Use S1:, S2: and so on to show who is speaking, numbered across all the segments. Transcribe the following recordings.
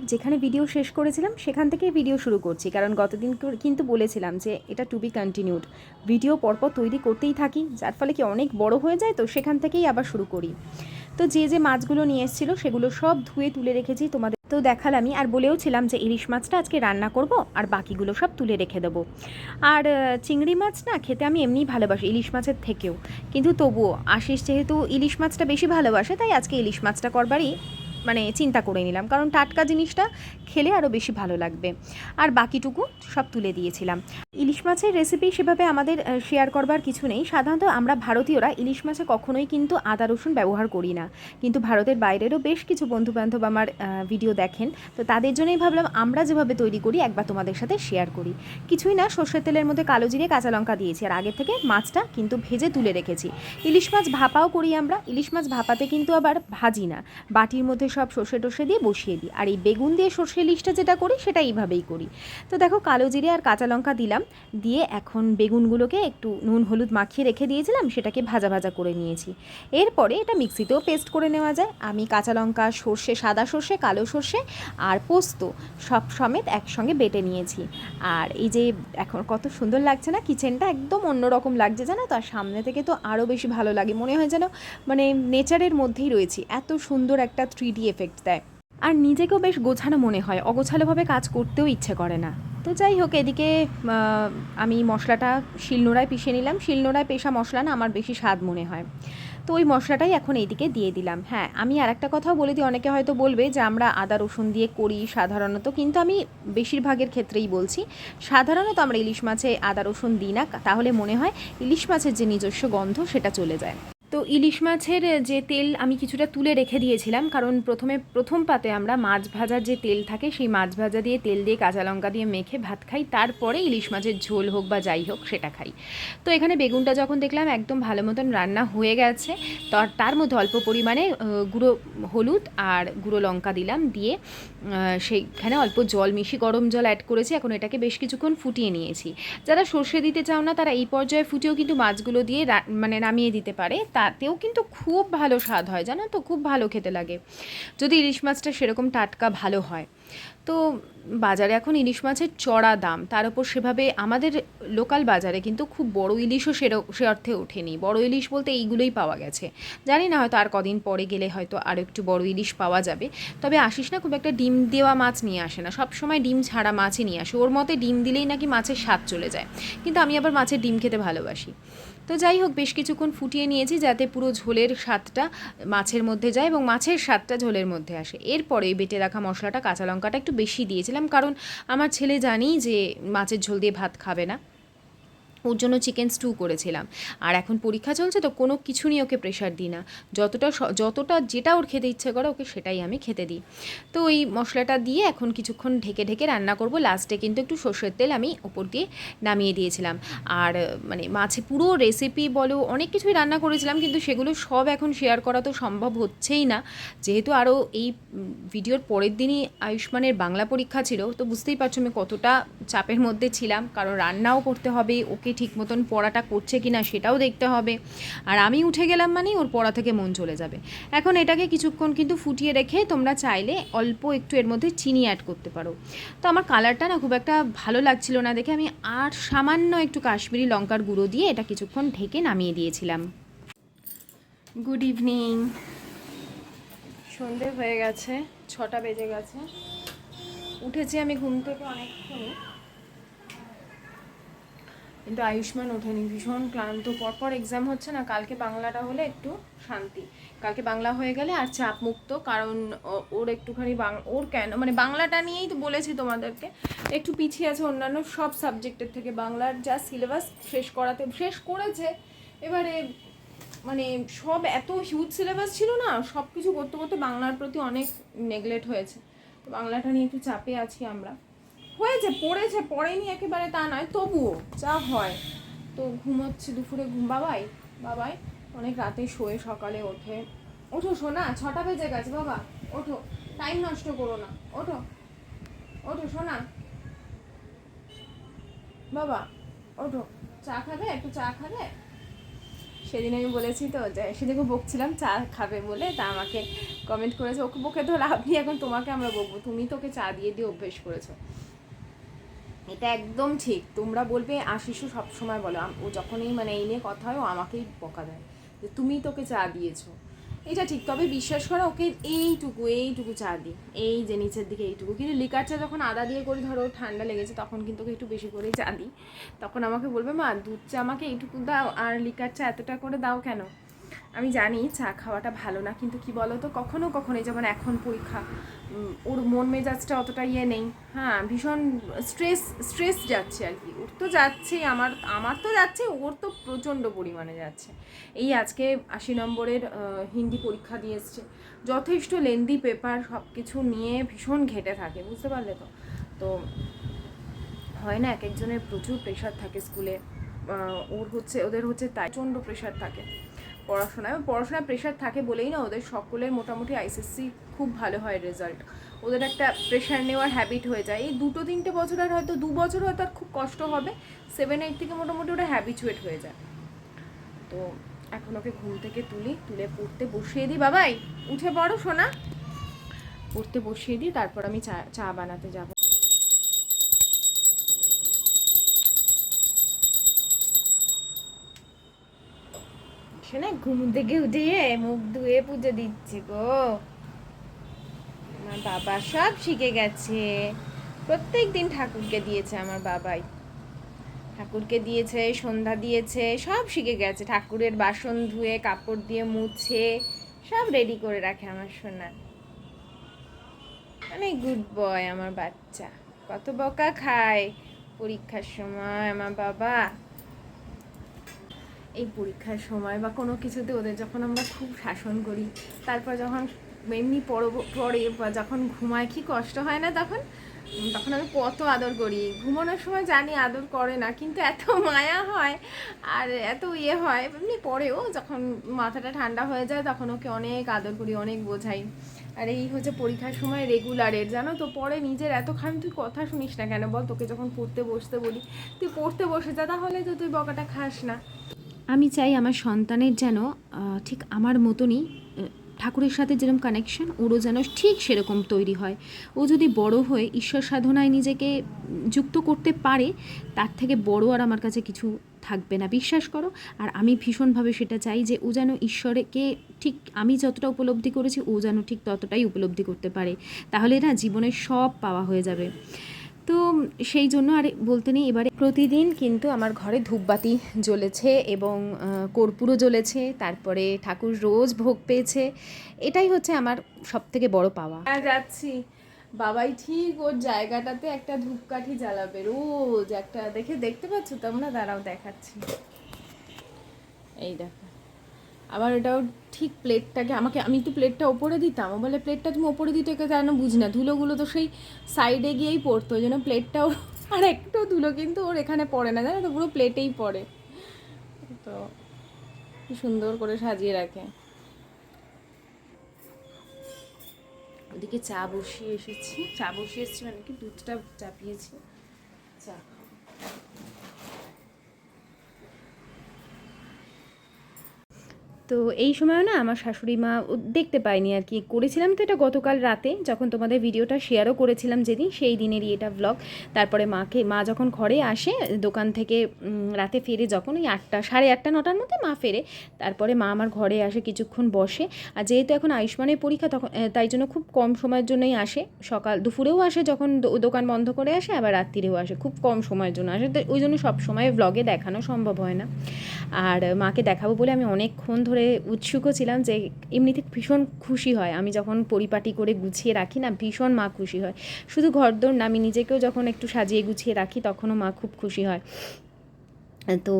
S1: ঠিক যেখানে ভিডিও শেষ করেছিলাম, সেখান থেকেই ভিডিও শুরু করছি। কারণ গতদিন কিন্তু বলেছিলাম যে এটা টু বি কন্টিনিউড ভিডিও পরপর তৈরি করতেই থাকি, যার ফলে কি অনেক বড় হয়ে যায়, তো সেখান থেকেই আবার শুরু করি। তো যে যে মাছগুলো নিয়ে এসেছিল, সেগুলো সব ধুয়ে তুলে রেখেছি তোমাদের তো দেখালামই। আর বলেও ছিলাম যে ইলিশ মাছটা আজকে রান্না করব, আর বাকিগুলো সব তুলে রেখে দেবো। আর চিংড়ি মাছ না, খেতে আমি এমনিই ভালোবাসি, ইলিশ মাছের থেকেও। কিন্তু তবুও, আশিস যেহেতু ইলিশ মাছটা বেশি ভালোবাসে, তাই আজকে ইলিশ মাছটা করবারই মানে চিন্তা করে নিলাম। কারণ টাটকা জিনিসটা খেলে আরও বেশি ভালো লাগবে। আর বাকিটুকু সব তুলে দিয়েছিলাম। ইলিশ মাছের রেসিপি সেভাবে আমাদের শেয়ার করবার কিছু নেই। সাধারণত আমরা ভারতীয়রা ইলিশ মাছে কখনোই কিন্তু আদা, রসুন ব্যবহার করি না। কিন্তু ভারতের বাইরেরও বেশ কিছু বন্ধুবান্ধব আমার ভিডিও দেখেন। তো তাদের জন্যই ভাবলাম আমরা যেভাবে তৈরি করি, একবার তোমাদের সাথে শেয়ার করি। কিছুই না, সর্ষের তেলের মধ্যে কালো জিরে, কাঁচা লঙ্কা দিয়েছি। আর আগে থেকে মাছটা কিন্তু ভেজে তুলে রেখেছি। ইলিশ মাছ ভাপাও করি আমরা। ইলিশ মাছ ভাপাতে কিন্তু আবার ভাজি না। বাটির মধ্যে সব সর্ষে টর্ষে দিয়ে বসিয়ে দিই। আর এই বেগুন দিয়ে সর্ষে ইলিশটা যেটা করি, সেটা এইভাবেই করি। তো দেখো, কালো জিরে আর কাঁচা লঙ্কা দিলাম। দিয়ে এখন বেগুনগুলোকে একটু নুন, হলুদ মাখিয়ে রেখে দিয়েছিলাম, সেটাকে ভাজা ভাজা করে নিয়েছি। এরপরে এটা মিক্সিতেও পেস্ট করে নেওয়া যায়। আমি কাঁচা লঙ্কা, সর্ষে, সাদা সর্ষে, কালো সর্ষে আর পোস্ত সব সমেত একসঙ্গে বেটে নিয়েছি। আর এই যে এখন কত সুন্দর লাগছে না, কিচেনটা একদম অন্যরকম লাগছে জানো তো, আর সামনে থেকে তো আরও বেশি ভালো লাগে। মনে হয় যেন মানে নেচারের মধ্যেই রয়েছি। এত সুন্দর একটা থ্রি ডি এফেক্ট দেয়। আর নিজেকেও বেশ গোছানো মনে হয়, অগোছালোভাবে কাজ করতেও ইচ্ছে করে না। তো যাই হোক, এদিকে আমি মশলাটা শিলনোড়ায় পিষে নিলাম। শিলনোড়ায় পেশা মশলা না আমার বেশি স্বাদ মনে হয়। তো ওই মশলাটাই এখন এইদিকে দিয়ে দিলাম। হ্যাঁ আমি আর একটা কথাও বলে দিই, অনেকে হয়তো বলবে যে আমরা আদা, রসুন দিয়ে করি সাধারণত, কিন্তু আমি বেশিরভাগের ক্ষেত্রেই বলছি, সাধারণত আমরা ইলিশ মাছে আদা, রসুন দিই না। তাহলে মনে হয় ইলিশ মাছের যে নিজস্ব গন্ধ, সেটা চলে যায়। ইলিশ মাছের যে তেল আমি কিছুটা তুলে রেখে দিয়েছিলাম, কারণ প্রথমে, প্রথম পাতে আমরা মাছ ভাজার যে তেল থাকে, সেই মাছ ভাজা দিয়ে তেল দিয়ে কাঁচা লঙ্কা দিয়ে মেখে ভাত খাই, তারপরে ইলিশ মাছের ঝোল হোক বা যাই হোক, সেটা খাই। তো এখানে বেগুনটা যখন দেখলাম একদম ভালো মতন রান্না হয়ে গেছে, তো তার মধ্যে অল্প পরিমাণে গুঁড়ো হলুদ আর গুঁড়ো লঙ্কা দিলাম দিয়ে সেইখানে অল্প জল মিশিয়ে, গরম জল অ্যাড করেছি, এখন এটাকে বেশ কিছুক্ষণ ফুটিয়ে নিয়েছি। যারা সর্ষে দিতে চাও না, তারা এই পর্যায়ে ফুটিয়েও কিন্তু মাছগুলো দিয়ে মানে নামিয়ে দিতে পারে। তাতেও কিন্তু খুব ভালো স্বাদ হয় জানো তো? খুব ভালো খেতে লাগে। যদি ইলিশ মাছটা সেরকম টাটকা ভালো হয়। তো বাজারে এখন ইলিশ মাছের চড়া দাম, তার উপর সেভাবে আমাদের লোকাল বাজারে কিন্তু খুব বড় ইলিশও সের, সে অর্থে ওঠেনি। বড় ইলিশ বলতে এইগুলোই পাওয়া গেছে। জানি না হয়তো আর কদিন পরে গেলে হয়তো আরও একটু বড় ইলিশ পাওয়া যাবে। তবে আসিস না খুব একটা ডিম দেওয়া মাছ নিয়ে আসে না। সব সময় ডিম ছাড়া মাছই নিয়ে আসে। ওর মতে ডিম দিলেই নাকি মাছের স্বাদ চলে যায়। কিন্তু আমি আবার মাছের ডিম খেতে ভালোবাসি। তো যাই হোক, বেশ কিছুক্ষণ ফুটিয়ে নিয়েছি যাতে পুরো ঝোলের স্বাদটা মাছের মধ্যে যায় এবং মাছের স্বাদটা ঝোলের মধ্যে আসে। এরপরে বেটে রাখা মশলাটা, কাঁচা লঙ্কাটা একটু বেশি দিয়েছিলাম কারণ আমার ছেলে জানি যে মাছের ঝোল দিয়ে ভাত খাবে না। ওর জন্য চিকেন স্টু করেছিলাম। আর এখন পরীক্ষা চলছে তো কোনো কিছু নিয়ে ওকে প্রেশার দিই না। যতটা যতটা যেটা ওর খেতে ইচ্ছে করে ওকে সেটাই আমি খেতে দিই। তো ওই মশলাটা দিয়ে এখন কিছুক্ষণ ঢেকে ঢেকে রান্না করব। লাস্টে কিন্তু একটু সর্ষের তেল আমি ওপর দিয়ে নামিয়ে দিয়েছিলাম। আর মানে মাছে পুরো রেসিপি বলো, অনেক কিছুই রান্না করেছিলাম, কিন্তু সেগুলো সব এখন শেয়ার করা তো সম্ভব হচ্ছেই না। যেহেতু আরও এই ভিডিওর পরের দিনই আয়ুষ্মানের বাংলা পরীক্ষা ছিল, তো বুঝতেই পারছ আমি কতটা চাপের মধ্যে ছিলাম। কারণ রান্নাও করতে হবে, ওকে ঠিক মতন পড়াটা করছে কি না সেটাও দেখতে হবে। আর আমি উঠে গেলাম মানেই ওর পড়া থেকে মন চলে যাবে। এখন এটাকে কিছুক্ষণ কিন্তু ফুটিয়ে রেখে তোমরা চাইলে অল্প একটু এর মধ্যে চিনি অ্যাড করতে পারো। তো আমার কালারটা না খুব একটা ভালো লাগছিল না দেখে আমি আর সামান্য একটু কাশ্মীরি লঙ্কার গুঁড়ো দিয়ে এটা কিছুক্ষণ ঢেকে নামিয়ে দিয়েছিলাম। গুড ইভিনিং সন্ধে হয়ে গেছে, ছটা বেজে গেছে। উঠেছি আমি ঘুম থেকে অনেকক্ষণ। কিন্তু আয়ুষ্মান ওঠেনি, ভীষণ ক্লান্ত। পরপর এক্সাম হচ্ছে না, কালকে বাংলাটা হলে একটু শান্তি। কালকে বাংলা হয়ে গেলে আর চাপ মুক্ত, কারণ ওর একটুখানি ওর কেন মানে বাংলাটা নিয়েই তো বলেছি তোমাদেরকে, একটু পিছিয়ে আছে অন্যান্য সব সাবজেক্টের থেকে। বাংলার যা সিলেবাস শেষ করাতে, শেষ করেছে, এবারে মানে সব এত হিউজ সিলেবাস ছিল না সব কিছু করতে করতে বাংলার প্রতি অনেক নেগলেক্ট হয়েছে। তো বাংলাটা নিয়ে একটু চাপে আছি আমরা। হয়েছে, পড়েছে, পড়েনি একেবারে তা নয়, তবুও যা হয়। তো ঘুমোচ্ছে দুপুরে, ঘুম বাবাই বাবাই, অনেক রাতে শোয়ে সকালে ওঠে। ওঠো শোনা ছটা বেজে গেছে বাবা, ওঠো টাইম নষ্ট করো না, ওঠো ওঠো শোনা বাবা, ওঠো, চা খাবে, একটু চা খাবে?
S2: সেদিন আমি বলেছি তো যে সেদিনকে বকছিলাম, চা খাবে বলে, তা আমাকে কমেন্ট করেছে, ওকে, বকে লাভ নেই, এখন তোমাকে আমরা বকবো, তুমি তোকে চা দিয়ে দিয়ে অভ্যেস করেছ। এটা একদম ঠিক। তোমরা বলবে আশিসু সবসময় বলো ও যখনই মানে এই নিয়ে কথা হয়, ও আমাকেই বকা দেয় যে, তুমি তোকে চা দিয়েছ। এটা ঠিক, তবে বিশ্বাস করো, ওকে এইটুকু এইটুকু চা দিই। এই যে নিচের দিকে এইটুকু। কিন্তু লিকার চা যখন আদা দিয়ে করি, ধরো, ঠান্ডা লেগেছে, তখন কিন্তু ওকে একটু বেশি করেই চা দিই। তখন আমাকে বলবে, মা, দুধ চা আমাকে এইটুকু দাও, আর লিকার চা এতটা করে দাও কেন? আমি জানি চা খাওয়াটা ভালো না, কিন্তু কি বলো তো কখনো কখনো যেমন এখন পরীক্ষা ওর মন মেজাজটা অতটা ইয়ে নেই। হ্যাঁ ভীষণ স্ট্রেস স্ট্রেস যাচ্ছে আর কি। ওর তো যাচ্ছেই আমার আমার তো যাচ্ছে, ওর তো প্রচণ্ড পরিমাণে যাচ্ছে। এই আজকে আশি নম্বরের হিন্দি পরীক্ষা দিয়ে এসছে। যথেষ্ট লেন্দি পেপার সব কিছু নিয়ে ভীষণ ঘেটে থাকে, বুঝতে পারলে তো? তো হয় না, এক একজনের প্রচুর প্রেশার থাকে স্কুলে ওর হচ্ছে, ওদের হচ্ছে তাই, প্রচণ্ড প্রেশার থাকে। পড়াশোনায়। পড়াশোনায় প্রেশার থাকে বলেই না, ওদের সকলের মোটামুটি আইসিএসসি খুব ভালো হয় রেজাল্ট ওদের একটা প্রেশার নেওয়ার হ্যাবিট হয়ে যায়। এই দুটো তিনটে বছর আর হয়তো দু বছর হয়তো আর খুব কষ্ট হবে। সেভেন এইট থেকে মোটামুটি ওটা হ্যাবিচুয়েট হয়ে যায়। তো এখন ওকে ঘুম থেকে তুলি, তুলে পড়তে বসিয়ে দিই। বাবাই, উঠে পড়ো শোনা পড়তে বসিয়ে দিই, তারপর আমি চা চা বানাতে যাব। শোনা ঘুম থেকে উঠিয়ে মুখ ধুয়ে পুজো দিচ্ছে গো। আমার বাবা সব শিখে গেছে। প্রত্যেক দিন ঠাকুরকে দিয়েছে আমার বাবাই। ঠাকুরকে দিয়েছে, সন্ধ্যা দিয়েছে, সব শিখে গেছে। ঠাকুরের বাসন ধুয়ে, কাপড় দিয়ে মুছে, সব রেডি করে রাখে আমার সোনা। অনেক গুড বয় আমার বাচ্চা। কত বকা খায় পরীক্ষার সময় আমার বাবা। এই পরীক্ষার সময় বা কোনো কিছুতে ওদের যখন আমরা খুব শাসন করি, তারপর যখন এমনি পরে বা যখন ঘুমায়, কি কষ্ট হয় না তখন? তখন আমি কত আদর করি। ঘুমানোর সময় জানি আদর করে না, কিন্তু এত মায়া হয় আর এত ইয়ে হয়, এমনি পরেও যখন মাথাটা ঠান্ডা হয়ে যায় তখন ওকে অনেক আদর করি, অনেক বোঝাই। আর এই হচ্ছে পরীক্ষার সময় রেগুলারের জানো তো? পরে নিজের এত খারাপ তুই কথা শুনিস না কেন? বল তোকে যখন পড়তে বসতে বলি, তুই পড়তে বসে যা, তাহলে তো তুই বকাটা খাস না। আমি চাই আমার সন্তানের যেন ঠিক আমার মতনই ঠাকুরের সাথে যেরকম কানেকশন ওরও যেন ঠিক সেরকম তৈরি হয়। ও যদি বড় হয়ে ঈশ্বর সাধনায় নিজেকে যুক্ত করতে পারে, তার থেকে বড় আর আমার কাছে কিছু থাকবে না। বিশ্বাস করো? আর আমি ভীষণভাবে সেটা চাই যে ও যেন ঈশ্বরকে ঠিক আমি যতটা উপলব্ধি করেছি, ও যেন ঠিক ততটাই উপলব্ধি করতে পারে। তাহলে না জীবনের সব পাওয়া হয়ে যাবে। তো সেই জন্য আর বলতে নেই, এবারে প্রতিদিন কিন্তু আমার ঘরে ধূপবাতি জ্বলেছে এবং কর্পূরও জ্বলেছে, তারপরে ঠাকুর রোজ ভোগ পেয়েছে, এটাই হচ্ছে আমার সব থেকে বড় পাওয়া। যাচ্ছি। বাবাই ঠিক ওর জায়গাটাতে একটা ধূপকাঠি জ্বালাবে, রোজ একটা, দেখে, দেখতে পাচ্ছ তোমরা দাঁড়াও, দেখাচ্ছি। এই দেখো। আবার এটাও ঠিক প্লেটটাকে আমাকে, আমি তো প্লেটটা ওপরে দিতাম। ও বলে, প্লেটটা তুমি ওপরে দিতে কেন বুঝি না। ধুলোগুলো তো সেই সাইডে গিয়েই পড়তো। ওই জন্য প্লেটটাও আর একটাও ধুলো কিন্তু ওর এখানে পড়ে না। জানো তো, পুরো প্লেটেই পড়ে। তো সুন্দর করে সাজিয়ে রাখে। ওদিকে চা বসিয়ে এসেছি। চা বসিয়ে এসেছি মানে কি দুধটা চাপিয়েছি। চা তো এই সময় না আমার শাশুড়ি মা দেখতে পাইনি আর কি। করেছিলাম তো এটা গতকাল রাতে, যখন তোমাদের ভিডিওটা শেয়ারও করেছিলাম যেদিন, সেই দিনেরই এটা ব্লগ তারপরে মাকে, মা যখন ঘরে আসে, দোকান থেকে রাতে ফেরে যখন ওই আটটা, সাড়ে আটটা, নটার মধ্যে মা ফেরে। তারপরে মা আমার ঘরে আসে, কিছুক্ষণ বসে। আর যেহেতু এখন আয়ুষ্মানের পরীক্ষা, তখন তাই জন্য খুব কম সময়ের জন্যই আসে। সকাল, দুপুরেও আসে যখন দোকান বন্ধ করে আসে, আবার রাত্রিরেও আসে। খুব কম সময়ের জন্য আসে। তো ওই জন্য সব সময় ব্লগে দেখানো সম্ভব হয় না। আর মাকে দেখাবো বলে আমি অনেকক্ষণ ধরে উৎসুকও ছিলাম যে এমনিতে ভীষণ খুশি হয়। আমি যখন পরিপাটি করে গুছিয়ে রাখি না, ভীষণ মা খুশি হয়। শুধু ঘরদোর না, আমি নিজেকেও যখন একটু সাজিয়ে গুছিয়ে রাখি, তখনও মা খুব খুশি হয়। তো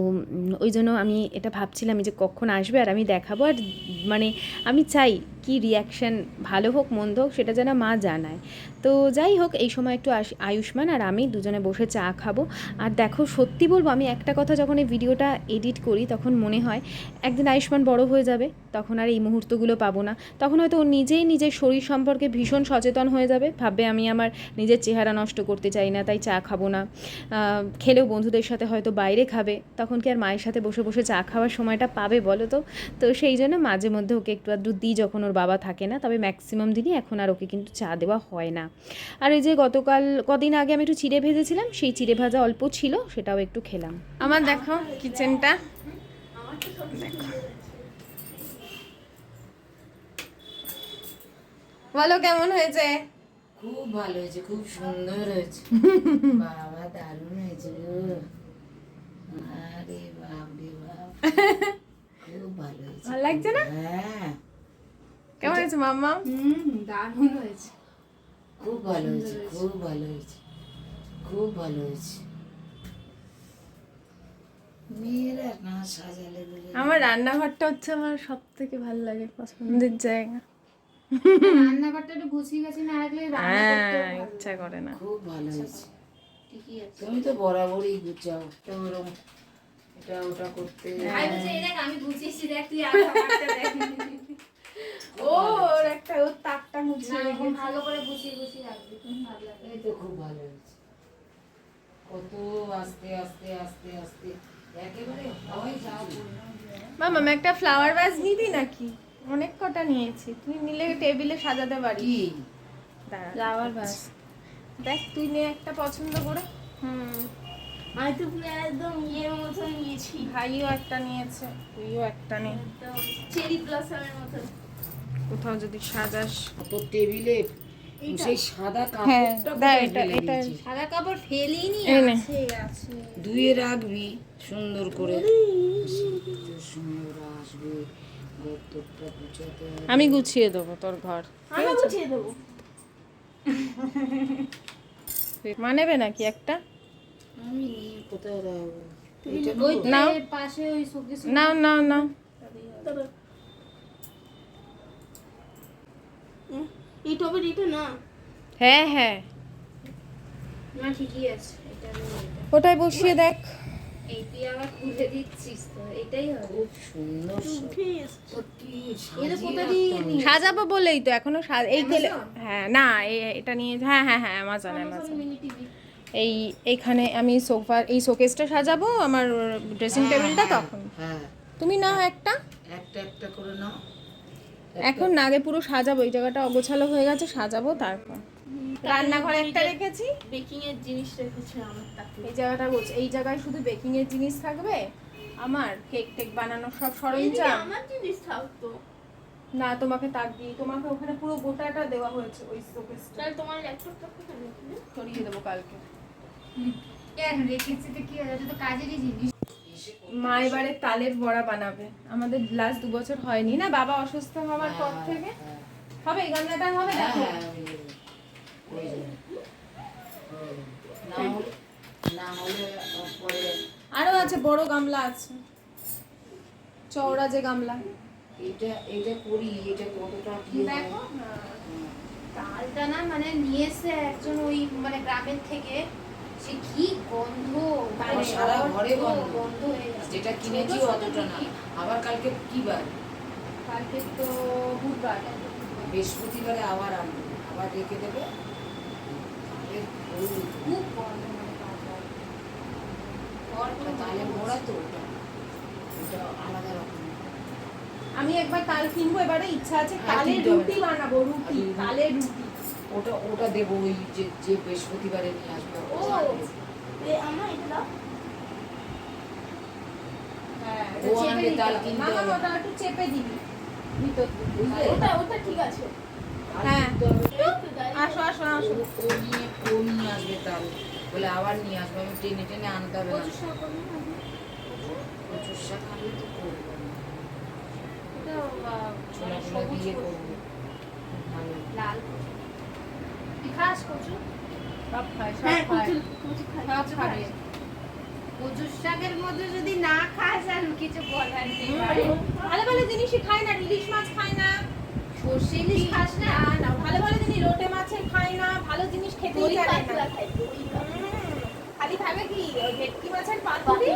S2: ওই জন্য আমি এটা ভাবছিলাম যে কখন আসবে আর আমি দেখাবো। আর মানে আমি চাই কি রিয়াকশান ভালো হোক, মন্দ হোক, সেটা যেন মা জানায়। তো যাই হোক, এই সময় একটু আয়ুষ্মান আর আমি দুজনে বসে চা খাব। আর দেখো, সত্যি বলব, আমি একটা কথা যখন এই ভিডিওটা এডিট করি, তখন মনে হয় একদিন আয়ুষ্মান বড় হয়ে যাবে, তখন আর এই মুহূর্তগুলো পাবো না। তখন হয়তো ও নিজেই নিজের শরীর সম্পর্কে ভীষণ সচেতন হয়ে যাবে, ভাববে আমি আমার নিজের চেহারা নষ্ট করতে চাই না, তাই চা খাব না। খেলেও বন্ধুদের সাথে হয়তো বাইরে খাবে, তখন কি আর মায়ের সাথে বসে বসে চা খাওয়ার সময়টা পাবে বলো তো? তো সেই জন্য মাঝে মধ্যে ওকে একটু আধটু দিই যখন ওর বাবা থাকে না তবে ম্যাক্সিমাম দিনই এখন আর ওকে কিন্তু চা দেওয়া হয় না। আর এই যে গতকাল কদিন আগে আমি একটু চিড়ে ভেজেছিলাম সেই চিড়ে ভাজা অল্প ছিল সেটাও একটু খেলাম। আমার দেখো কিচেনটা বলো কেমন হয়েছে?
S3: খুব ভালো হয়েছে খুব সুন্দর হয়েছে। বাবা দারুণ হয়েছে আরে বাপ রে বাপ। খুব ভালো হয়েছে।
S2: ভালো লাগছে না?
S3: হ্যাঁ।
S2: হয়েছে মাম্মা?
S4: দারুণ হয়েছে।
S3: খুব ভালো হয়েছে খুব ভালো হয়েছে খুব ভালো হয়েছে। মেয়েরা না সাজালে বলে
S2: আমার রান্নাঘরটা হচ্ছে আমার সব থেকে ভালো লাগে পছন্দের জায়গা।
S4: রান্নাঘরটা একটু গুছিয়ে গেছি না রাখলে
S2: হ্যাঁ ইচ্ছা করে না।
S3: খুব ভালো হয়েছে।
S4: ঠিকই আছে।
S3: তুমি তো বরাবরই গুছাও তো এটা ওটা করতে।
S4: আমি দেখ আমি গুছিয়েছি দেখ তুই আমারটা দেখ
S2: ও ওর একটা ওর তাকটা
S4: না,
S2: মুছিয়ে
S4: এরকম ভালো করে গুছিয়ে গুছিয়ে রাখবি ভালো লাগবে
S3: এই তো খুব ভালো হয়েছে কত আস্তে আস্তে আস্তে আস্তে। একেবারে হয় যাও
S2: মামা একটা ফ্লাওয়ার ভাস নিবি নাকি? অনেক কটা নিয়েছি। তুই নিলে টেবিলে সাজাতে পারি ফ্লাওয়ার ভাস দেখ তুই নে একটা পছন্দ করে। হুম।
S4: আমি তো পুরো একদম ইয়ের মতো নিয়েছি।
S2: ভাইও একটা নিয়েছে তুইও একটা নে।
S4: চেরি ব্লসমের মতো
S2: কোথাও যদি সাজাস।
S3: কত টেবিলে সেই সাদা
S2: হ্যাঁ
S3: কাপড়টা
S2: এটা
S3: ফেলে
S2: এটা
S4: সাদা কাপড় ফেলিনি? আছে আছে।
S3: ধুয়ে রাখবি সুন্দর করে। সুন্দর আসবে।
S2: আমি গুছিয়ে দেবো তোর ঘর।
S4: আমি গুছিয়ে দেবো।
S2: মানেবে নাকি একটা?
S3: আমি নিয়ে কোথায় রাখব? নেব?
S2: নাও। নাও নাও
S4: এই টবের এটা না?
S2: হ্যাঁ হ্যাঁ।
S4: না ঠিকই আছে এটা
S2: ওটাই বসিয়ে দেখ।
S4: এই তুই আবার খুলে দিচ্ছিস তো এটাই হবে।
S3: খুব সুন্দর
S4: এটা কোথা দিয়ে নিয়ে
S2: সাজাবো বলেই তো এখনও সাজ এই গেলে হ্যাঁ না এটা নিয়ে হ্যাঁ হ্যাঁ হ্যাঁ অ্যামাজন অ্যামাজন এই এইখানে আমি সোফা এই শোকেসটা সাজাবো আমার ড্রেসিং টেবিলটা তখন।
S3: হ্যাঁ।
S2: তুমি নাও একটা।
S3: একটা একটা করে নাও।
S2: এখন না আগে পুরো সাজাবো এই জায়গাটা অগোছালো হয়ে গেছে সাজাবো তারপর। রান্নাঘরে একটা রেখেছি
S4: বেকিং এর জিনিস রেখেছে আমার
S2: এই জায়গাটা গোছ- এই জায়গায় শুধু বেকিং এর জিনিস থাকবে আমার কেক টেক বানানোর সব সরঞ্জাম।
S4: আমার জিনিস থাকতো।
S2: না তোমাকে তাক দিয়ে তোমাকে ওখানে পুরো গোটাটা দেওয়া হয়েছে ওই শোকেসটা
S4: তাহলে তোমার ল্যাপটপটা কোথায়?
S2: সরিয়ে দেবো কালকে।
S4: কেন রেখেছি তো কি হয়েছে তো কাজেরই জিনিস।
S2: মা এবারে তালের বড়া বানাবে। আমাদের লাস্ট দু বছর হয়নি না? বাবা অসুস্থ হওয়ার পর থেকে।
S3: হ্যাঁ
S2: হবে এই গামলাটা হবে
S3: হ্যাঁ
S2: দেখো।
S3: হ্যাঁ হয়ে। হয়ে। হয়ে
S2: আরও আছে বড় গামলা আছে। চওড়া যে গামলা।
S3: এটা এটা করি এটা কতটা কি
S4: দেখো তালটা না মানে নিয়ে এসে একজন ওই মানে গ্রামের থেকে। সে কি গন্ধ মানে
S3: সারা ঘরে গন্ধ। যেটা কিনেছি অতটা না। আবার কালকে কি বার
S2: কালকে তো বুধবার
S3: বৃহস্পতিবারে আবার আনব। আবার রেখে দেবে।
S4: খুব গন্ধ মানে তালটার।
S3: মোড়া তো ওটা। ওটা আলাদা রকম।
S2: আমি একবার তাল কিনবো এবারে ইচ্ছা আছে
S3: আর
S2: তালের রুটি বানাবো রুটি। তালের রুটি।
S3: ওটা ওটা দেবো ওই যে যে বৃহস্পতিবারে নিয়ে আসবে
S2: ও।
S3: ওটা আনবে।
S2: হ্যাঁ
S3: কিনতে হবে।
S2: ওটা একটু চেপে দিবি।
S4: ওটা ওটা ঠিক আছে।
S2: হ্যাঁ। আসো আসো আসো।
S3: ও- নিয়ে ও নিয়ে আসবে তাল। বলে আবার নিয়ে আসবে আমি টেনে টেনে আনতে হবে না।
S4: শাক
S3: আনলে তো করব ছোলা দিয়ে করব।
S4: লাল। তুই খাস কচু?
S2: সব খায় সব
S4: হ্যাঁ খাই।
S2: সব খাবে
S4: কচুর শাকের মধ্যে যদি না খাস আর কিছু বলার নেই।
S2: ভালো ভালো জিনিসই খায় না ইলিশ মাছ খায় না
S4: সর্ষে ইলিশ খাস না
S1: না ভালো ভালো জিনিস লোটে মাছের খায় না ভালো জিনিস
S4: খাই।
S1: হুম, খালি খাবে কি ভেটকি মাছের পাতুরি?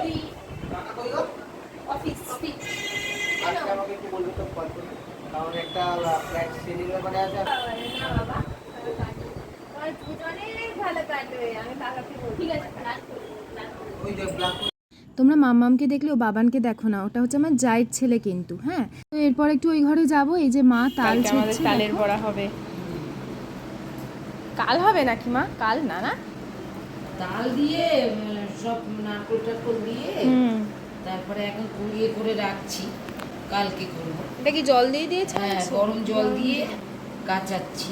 S1: Office
S4: office.
S5: আমাকে একটু বলবে তো কারণ একটা ফ্ল্যাট সেলিং ব্যাপারে আছে
S4: না বাবা আমার দুজনে ভালো কাটবে আমি কাকাকে বলব ঠিক আছে লাস্ট
S5: ওই যে ব্ল্যাক
S1: তোমরা মাম্মামকে দেখলে ও বাবানকে দেখো না ওটা হচ্ছে আমার জায়ের ছেলে কিন্তু হ্যাঁ? তো এরপর একটু ওই ঘরে যাব এই যে মা তাল ছেড়ছে তালের বড়া হবে। কাল হবে নাকি মা? কাল? না না।
S3: তাল দিয়ে সব নারকোল টারকোল দিয়ে তারপরে এখন কুড়িয়ে করে রাখছি কালকে করব।
S1: এটা কি জল দিয়ে দিয়েছে?
S3: হ্যাঁ গরম জল দিয়ে কাচাচ্ছি।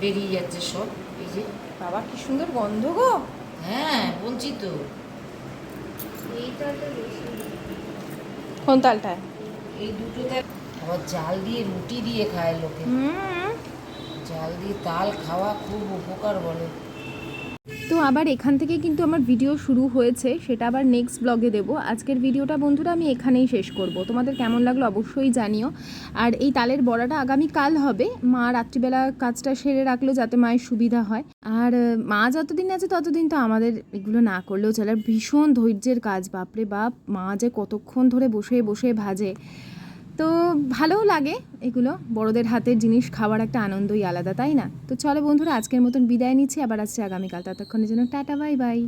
S3: বেরিয়ে যাচ্ছে সব। এই যে
S1: বাবা কি সুন্দর গন্ধ গো।
S3: হ্যাঁ বলছি তো।
S4: এইটা
S1: কোন তালটায়?
S3: এই দুটোতে আবার জাল দিয়ে রুটি দিয়ে খায় লোকে।
S1: হুম।
S3: জাল দিয়ে তাল খাওয়া খুব উপকার বলে।
S1: তো আবার এখান থেকে কিন্তু আমার ভিডিও শুরু হয়েছে, সেটা আবার নেক্সট ব্লগে দেবো। আজকের ভিডিওটা বন্ধুরা আমি এখানেই শেষ করব। তোমাদের কেমন লাগল অবশ্যই জানিও। আর এই তালের বড়াটা আগামী কাল হবে। মা রাত্রিবেলা কাজটা সেরে রাখল যাতে মায়ের সুবিধা হয়। আর, মা যতদিন আছে ততদিন তো আমাদের এগুলো না করলেও চলে। ভীষণ ধৈর্যের কাজ, বাপরে বাপ, মা যে কতক্ষণ ধরে বসে বসে ভাজে। তো ভালোও লাগে এগুলো। বড়দের হাতের জিনিস খাওয়ার একটা আনন্দই আলাদা, তাই না? তো চলো বন্ধুরা, আজকের মতন বিদায় নিচ্ছি। আবার আসছে আগামীকাল। ততক্ষণের জন্য টাটা, বাই বাই।